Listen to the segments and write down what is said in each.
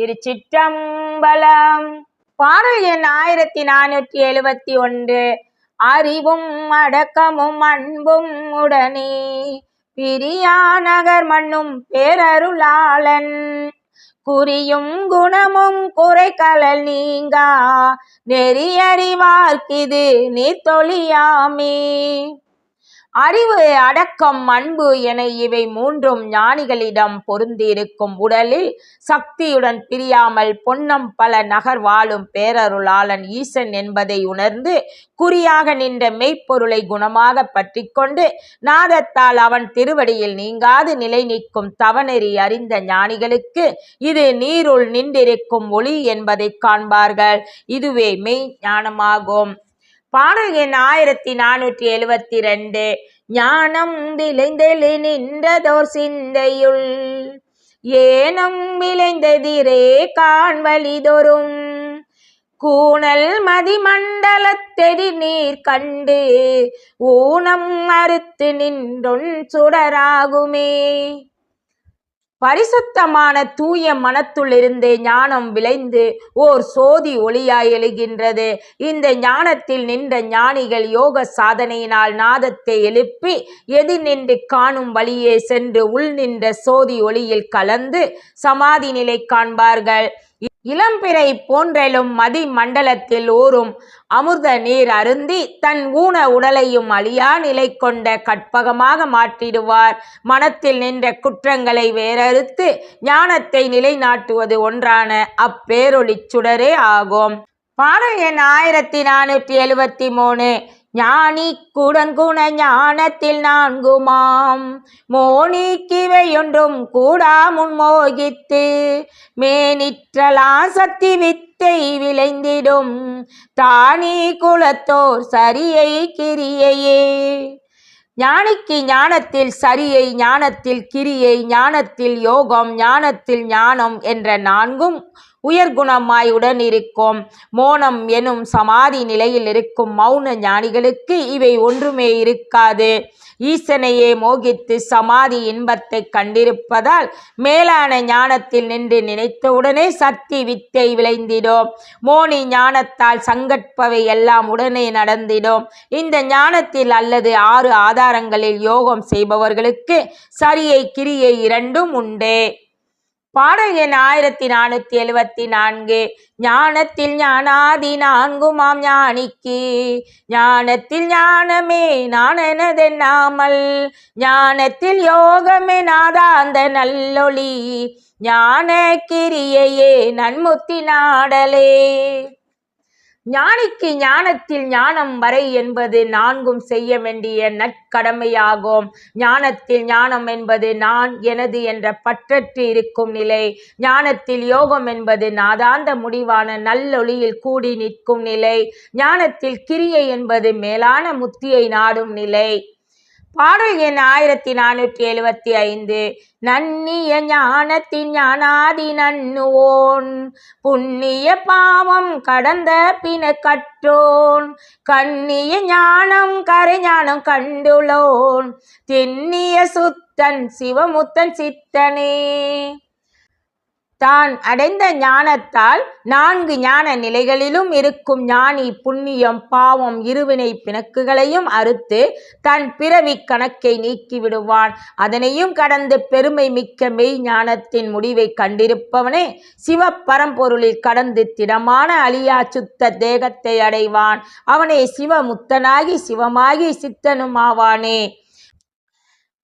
திருச்சிற்றம்பலம். பாடல் எண் ஆயிரத்தி நானூற்றி எழுபத்தி ஒன்று. அறிவும் அடக்கமும் அன்பும் உடனே பிரியாநகர் மண்ணும் பேரருளாளன். குறியும் குணமும் குறைகலல் நீங்கா. நெறியறிவார்க்கிது நீர்த்தொழியாமே. அறிவு அடக்கம் அன்பு என இவை மூன்றும் ஞானிகளிடம் பொருந்தியிருக்கும் உடலில் சக்தியுடன் பிரியாமல் பொன்னம் பல நகர் வாழும் பேரருளாளன் ஈசன் என்பதை உணர்ந்து குறியாக நின்ற மெய்ப்பொருளை குணமாக பற்றி கொண்டு நாதத்தால் அவன் திருவடியில் நீங்காது நிலை நிற்கும் தவநெறி அறிந்த ஞானிகளுக்கு இது நீருள் நின்றிருக்கும் ஒளி என்பதை காண்பார்கள். இதுவே மெய் ஞானமாகும். பாடல் எண் ஆயிரத்தி நானூற்றி எழுவத்தி ரெண்டு ஞானம் விளைந்தெழு நின்றதோர் சிந்தையுள் ஏனம் விளைந்ததிரே காண்வழிதொரும் கூணல் மதிமண்டலத்தெதி நீர் கண்டு ஊனம் அறுத்து நின்றொன் சுடராகுமே. பரிசுத்தமான தூய மனத்துள்ளிருந்து ஞானம் விளைந்து ஓர் சோதி ஒளியாய் எழுகின்றது. இந்த ஞானத்தில் நின்ற ஞானிகள் யோக சாதனையினால் நாதத்தை எழுப்பி எதிர் நின்று காணும் வழியே சென்று உள் நின்ற சோதி ஒளியில் கலந்து சமாதி நிலை காண்பார்கள். இளம்பிறை போன்றெழும் மதி மண்டலத்தில் ஊறும் அமிர்த நீர் அருந்தி தன் ஊன உடலையும் அழியா நிலை கொண்ட கற்பகமாக மாற்றிடுவார். மனத்தில் நின்ற குற்றங்களை வேறறுத்து ஞானத்தை நிலைநாட்டுவது ஒன்றான அப்பேரொளி சுடரே ஆகும். பாடல் எண் ஆயிரத்தி நானூற்றி எழுபத்தி மூணு. ஞானி குடன்குண ஞானத்தில் நான்குமாம். மோனிக்கிவையொன்றும் கூடா முன்மோகித்து மேனிற்றலா சக்தி வித்தை விளைந்திடும். தானி குலத்தோர் சரியை கிரியையே. ஞானிக்கு ஞானத்தில் சரியை ஞானத்தில் கிரியை ஞானத்தில் யோகம் ஞானத்தில் ஞானம் என்ற நான்கும் உயர்குணமாயுடன் இருக்கும். மோனம் எனும் சமாதி நிலையில் இருக்கும் மௌன ஞானிகளுக்கு இவை ஒன்றுமே இருக்காது. ஈசனையே மோகித்து சமாதி இன்பத்தை கண்டிருப்பதால் மேலான ஞானத்தில் நின்று நினைத்தவுடனே சக்தி வித்தை விளைந்திடும். மோனி ஞானத்தால் சங்கற்பவை எல்லாம் உடனே நடந்திடும். இந்த ஞானத்தில் அல்லது ஆறு ஆதாரங்களில் யோகம் செய்பவர்களுக்கு சரியை கிரியை இரண்டும் உண்டு. பாடல் எண் ஆயிரத்தி நானூத்தி எழுவத்தி நான்கு. ஞானத்தில் ஞானாதி நான்குமாம் ஞானிக்கு. ஞானத்தில் ஞானமே நானெனதென்னாமல். ஞானத்தில் யோகமே நாதாந்த நல்லொளி. ஞான கிரியையே நன்முத்தி நாடலே. ஞானிக்கு ஞானத்தில் ஞானம் வரை என்பது நான்கும் செய்ய வேண்டிய நற்கடமையாகும். ஞானத்தில் ஞானம் என்பது நான் எனது என்ற பற்றற்று இருக்கும் நிலை. ஞானத்தில் யோகம் என்பது நாதாந்த முடிவான நல்லொளியில் கூடி நிற்கும் நிலை. ஞானத்தில் கிரியை என்பது மேலான முத்தியை நாடும் நிலை. பாடல் எண் ஆயிரத்தி நானூற்றி எழுவத்தி ஐந்து நன்னிய ஞானத்தின் ஞானாதி நன்னுவோன் புண்ணிய பாவம் கடந்த பின கற்றோன் கண்ணிய ஞானம் கரை ஞானம் கண்டுளோன் தென்னிய சுத்தன் சிவமுத்தன் சித்தனே. தான் அடைந்த ஞானத்தால் நான்கு ஞான நிலைகளிலும் இருக்கும் ஞானி புண்ணியம் பாவம் இருவினை பிணக்குகளையும் அறுத்து தன் பிறவி கணக்கை நீக்கிவிடுவான். அதனையும் கடந்து பெருமை மிக்க மெய் ஞானத்தின் முடிவை கண்டிருப்பவனே சிவ பரம்பொருளில் கடந்து திடமான அழியா சுத்த தேகத்தை அடைவான். அவனே சிவமுத்தனாகி சிவமாகி சித்தனும் ஆவானே.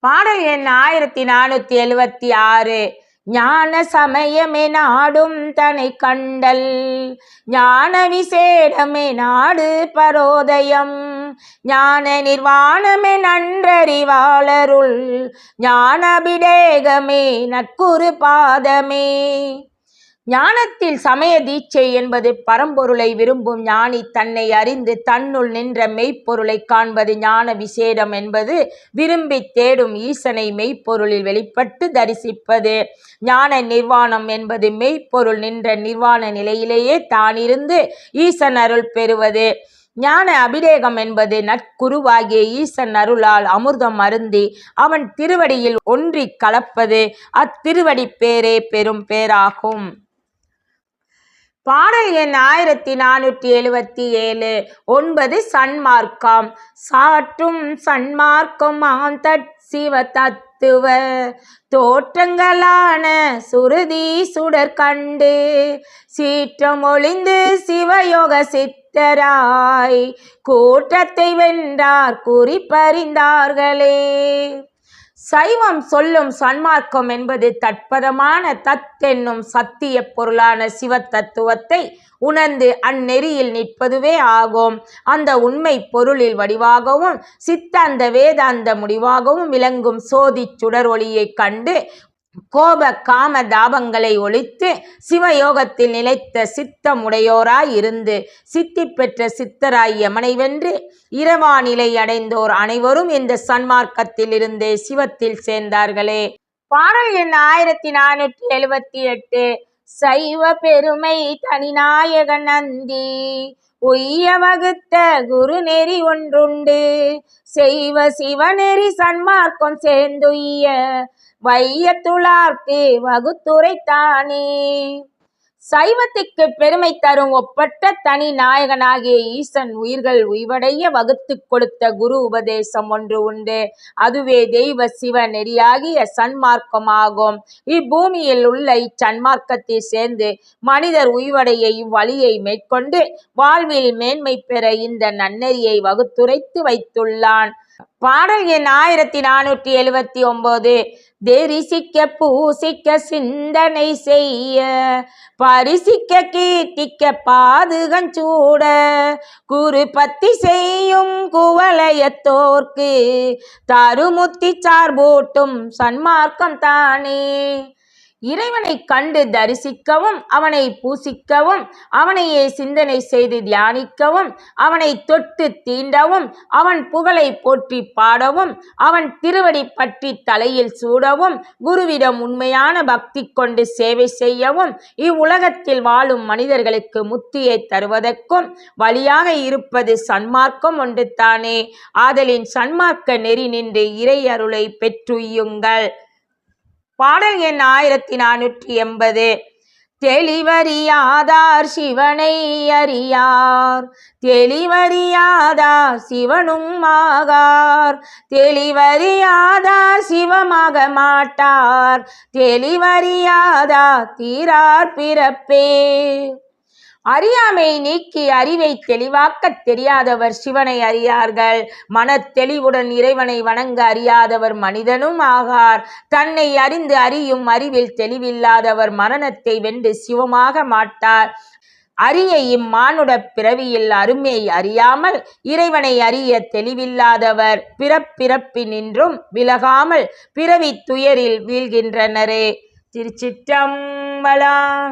பாடல் எண் ஆயிரத்தி நானூற்றி எழுவத்தி ஆறு. ஞான சமயமே நாடும் தனை கண்டல். ஞான விசேடமே நாடு பரோதயம். ஞான நிர்வாணமே நன்றறிவாளருள். ஞானபிடேகமே அபிடேகமே பாதமே. ஞானத்தில் சமய தீட்சை என்பது பரம்பொருளை விரும்பும் ஞானி தன்னை அறிந்து தன்னுள் நின்ற மெய்ப்பொருளை காண்பது ஞான விசேடம் என்பது விரும்பி தேடும் ஈசனை மெய்ப்பொருளில் வெளிப்பட்டு தரிசிப்பது. ஞான நிர்வாணம் என்பது மெய்ப்பொருள் நின்ற நிர்வாண நிலையிலேயே தானிருந்து ஈசன் அருள் பெறுவது. ஞான அபிடேகம் என்பது நற்குருவாகிய ஈசன் அருளால் அமிர்தம் அருந்தி அவன் திருவடியில் ஒன்றி கலப்பது. அத்திருவடி பேரே பெரும் பேராகும். பாடல் எண் ஆயிரத்தி நானூற்றி எழுபத்தி ஏழு ஒன்பது சன்மார்க்கம். சாற்றும் சன்மார்க்கம் ஆந்தட் சிவ தத்துவ தோற்றங்களான சுருதி சுடர் கண்டு சீற்றம் ஒளிந்து சிவயோக சித்தராய் கூட்டத்தை வென்றார் குறிப்பறிந்தார்களே. சைவம் சொல்லும் சன்மார்க்கம் என்பது தட்பதமான தத் என்னும் சத்திய பொருளான சிவ தத்துவத்தை உணர்ந்து அந்நெறியில் நிற்பதுவே ஆகும். அந்த உண்மை பொருளில் வடிவாகவும் சித்தாந்த வேதாந்த முடிவாகவும் விளங்கும் சோதி சுடர் ஒளியைக் கண்டு கோப காம தாபங்களை ஒழித்து சிவயோகத்தில் நிலைத்த சித்தமுடையோராய் இருந்து சித்தி பெற்ற சித்தராய் யமனை வென்று இரவா நிலை அடைந்தோர் அனைவரும் இந்த சன்மார்க்கத்தில் இருந்தே சிவத்தில் சேர்ந்தார்களே. பாடல் எண் ஆயிரத்தி நானூற்றி எழுபத்தி எட்டு. சைவ பெருமை தனிநாயக நந்தி. உய்ய வகுத்த குரு நெறி ஒன்றுண்டு. செய்வ சிவநெறி சன்மார்க்கம் சேர்ந்துய்ய. வையத்துளார்க்கு வகுத்துரைத்தானே. சைவத்திற்கு பெருமை தரும் ஒப்பற்ற தனி நாயகனாகிய ஈசன் உயிர்கள் உய்வடைய வகுத்து கொடுத்த குரு உபதேசம் ஒன்று உண்டு. அதுவே தெய்வ சிவ நெறியாகிய சன்மார்க்கமாகும். இப்பூமியில் உள்ள இச்சன்மார்க்கத்தை சேர்ந்து மனிதர் உய்வடைய இவ்வழியை மேற்கொண்டு வாழ்வில் மேன்மை பெற இந்த நன்னெறியை வகுத்துரைத்து வைத்துள்ளான். பாடல் எண் ஆயிரத்தி நானூற்றி எழுவத்தி ஒன்பது தெரிசிக்க பூசிக்க சிந்தனை செய்ய பரிசிக்க கீர்த்திக்க பாதுகஞ்சூட குரு பத்தி செய்யும் குவலயத்தோர்க்கு தருமுத்தி சார்போட்டும் சன்மார்க்கம் தானே. இறைவனை கண்டு தரிசிக்கவும் அவனை பூசிக்கவும் அவனையே சிந்தனை செய்து தியானிக்கவும் அவனை தொட்டு தீண்டவும் அவன் புகழை போற்றி பாடவும் அவன் திருவடி பற்றி தலையில் சூடவும் குருவிடம் உண்மையான பக்தி கொண்டு சேவை செய்யவும் இவ்வுலகத்தில் வாழும் மனிதர்களுக்கு முத்தியை தருவதற்கும் வழியாக இருப்பது சன்மார்க்கம் ஒன்று தானே ஆதலின் சன்மார்க்க நெறி நின்று இறை அருளை பெற்றுயுங்கள். பாடல் எண் ஆயிரத்தி நானூற்றி எண்பது. தெளிவறியாதார் சிவனை அறியார். தெளிவறியாதார் சிவனும் ஆகார். தெளிவறியாதார் சிவமாக மாட்டார். தெளிவறியாதார் தீரார் பிறப்பே. அறியாமை நீக்கி அறிவை தெளிவாக்கத் தெரியாதவர் சிவனை அறியார்கள். மனத் தெளிவுடன் இறைவனை வணங்க அறியாதவர் மனிதனும் ஆகார். தன்னை அறிந்து அறியும் அறிவில் தெளிவில்லாதவர் மரணத்தை வென்று சிவமாக மாட்டார். அரிய இம்மானுட பிறவியில் அருமை அறியாமல் இறைவனை அறிய தெளிவில்லாதவர் பிறப்பிறப்பினின்றும் விலகாமல் பிறவி துயரில் வீழ்கின்றனரே. திருச்சிற்றம்பலம்.